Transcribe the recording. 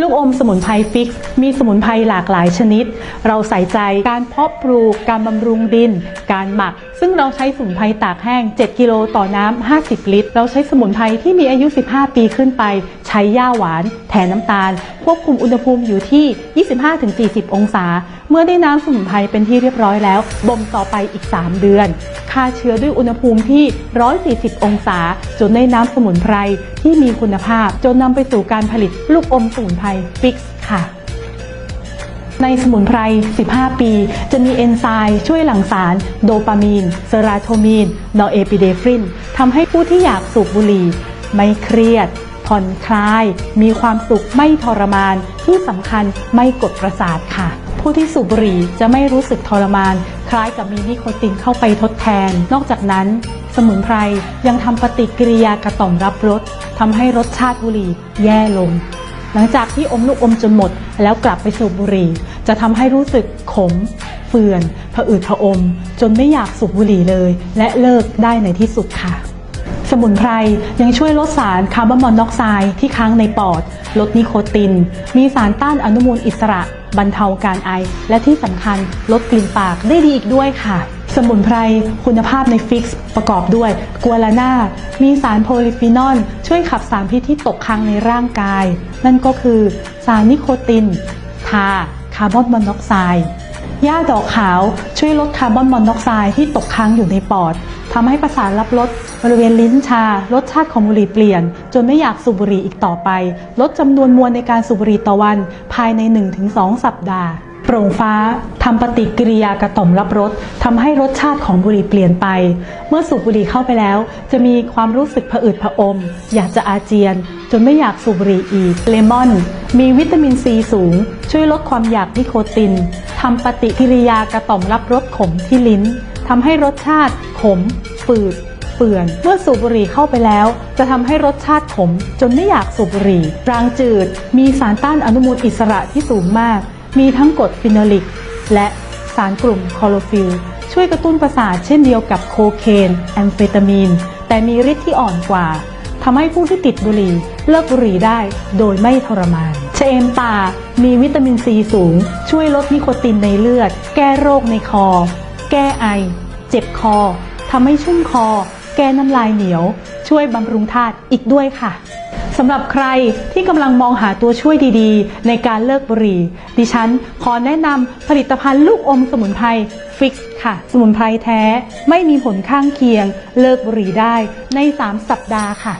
ลูกอมสมุนไพรฟิกมีสมุนไพรหลากหลายชนิด เราใส่ใจการเพาะปลูก การบำรุงดิน การหมัก ซึ่งเราใช้สมุนไพรตากแห้ง 7 กิโลต่อน้ำ 50 ลิตร เราใช้สมุนไพรที่มีอายุ 15 ปีขึ้นไป ใช้ย่าหวานแทนน้ำตาล ควบคุมอุณหภูมิอยู่ที่ 25-40 องศา เมื่อได้น้ำสมุนไพรเป็นที่เรียบร้อยแล้ว บ่มต่อไปอีก 3 เดือน ฆ่าเชื้อด้วยอุณหภูมิที่ 140 องศา จนได้น้ำสมุนไพรที่มีคุณภาพ จนนำไปสู่การผลิตลูกอมสมุนไพรฟิกซ์ค่ะในสมุนไพร 15 ปี จะมีเอนไซม์ช่วยหลั่งสาร โดปามีน เซราโทมีน นอร์เอปิเดฟริน ทำให้ผู้ที่อยากสูบบุหรี่ ไม่เครียด ผ่อนคลาย มีความสุขไม่ทรมาน ที่สำคัญไม่กดประสาทค่ะ ผู้ที่สูบบุหรี่จะไม่รู้สึกทรมาน คล้ายกับมีนิโคตินเข้าไปทดแทน นอกจากนั้น สมุนไพรยังทำปฏิกิริยากระต่อมรับรสทำให้รสชาติบุหรี่แย่ลงหลังจากที่อมลูกอมจนหมด แล้วกลับไปสูบบุหรี่ จะทำให้รู้สึกขม เฟื่อนผะอืดผะอม จนไม่อยากสูบบุหรี่เลย และเลิกได้ในที่สุดค่ะ มุนไพรยังช่วยลดสารคาร์บอนมอนอกไซด์ที่ค้างในปอด ลดนิโคติน มีสารต้านอนุมูลอิสระ บรรเทาการไอ และที่สำคัญลดกลิ่นปากได้ดีอีกด้วยค่ะ สมุนไพรคุณภาพในฟิกซ์ประกอบด้วยกัวลาน่ามีสารโพลิฟีนอล ช่วยขับสารพิษที่ตกค้างในร่างกาย นั่นก็คือสารนิโคติน ทาคาร์บอนมอนอกไซด์หญ้าดอกขาวช่วยลดคาร์บอนมอนอกไซด์ที่ตกค้างอยู่ในปอด ทำให้ประสาทรับรสบริเวณลิ้นชา รสชาติของบุหรี่เปลี่ยน จนไม่อยากสูบบุหรี่อีกต่อไป ลดจำนวนมวลในการสูบบุหรี่ต่อวัน ภายใน 1-2 สัปดาห์โปร่งฟ้าทำปฏิกิริยากระต่อมรับรสทำให้รสชาติของบุหรี่เปลี่ยนไป เมื่อสูบบุหรี่เข้าไปแล้ว จะมีความรู้สึกผะอืดผะอม อยากจะอาเจียน จนไม่อยากสูบบุหรี่อีก เลมอน มีวิตามินซีสูง ช่วยลดความอยากนิโคตินทำปฏิกิริยากระต่อมรับรสขมที่ลิ้น ทำให้รสชาติขมฝืดเปื่อน เมื่อสูบบุหรี่เข้าไปแล้ว จะทำให้รสชาติขมจนไม่อยากสูบบุหรี่รางจืด มีสารต้านอนุมูลอิสระที่สูงมาก มีทั้งกรดฟิโนลิก และสารกลุ่มคลอโรฟิลช่วยกระตุ้นประสาทเช่นเดียวกับโคเคนแอมเฟตามีน แต่มีฤทธิ์ที่อ่อนกว่าทำให้ผู้ที่ติดบุหรี่เลิกบุหรี่ได้โดยไม่ทรมานชเอมป่ามีวิตามินซีสูง ช่วยลดนิโคตินในเลือด แก้โรคในคอ แก้ไอ เจ็บคอทำให้ชุ่มคอ แก้น้ำลายเหนียว ช่วยบำรุงธาตุอีกด้วยค่ะสำหรับใครที่กำลังมองหาตัวช่วยดีๆ ในการเลิกบุหรี่ ดิฉันขอแนะนำผลิตภัณฑ์ลูกอมสมุนไพรฟิกซ์ค่ะ สมุนไพรแท้ไม่มีผลข้างเคียง เลิกบุหรี่ได้ใน 3 สัปดาห์ค่ะ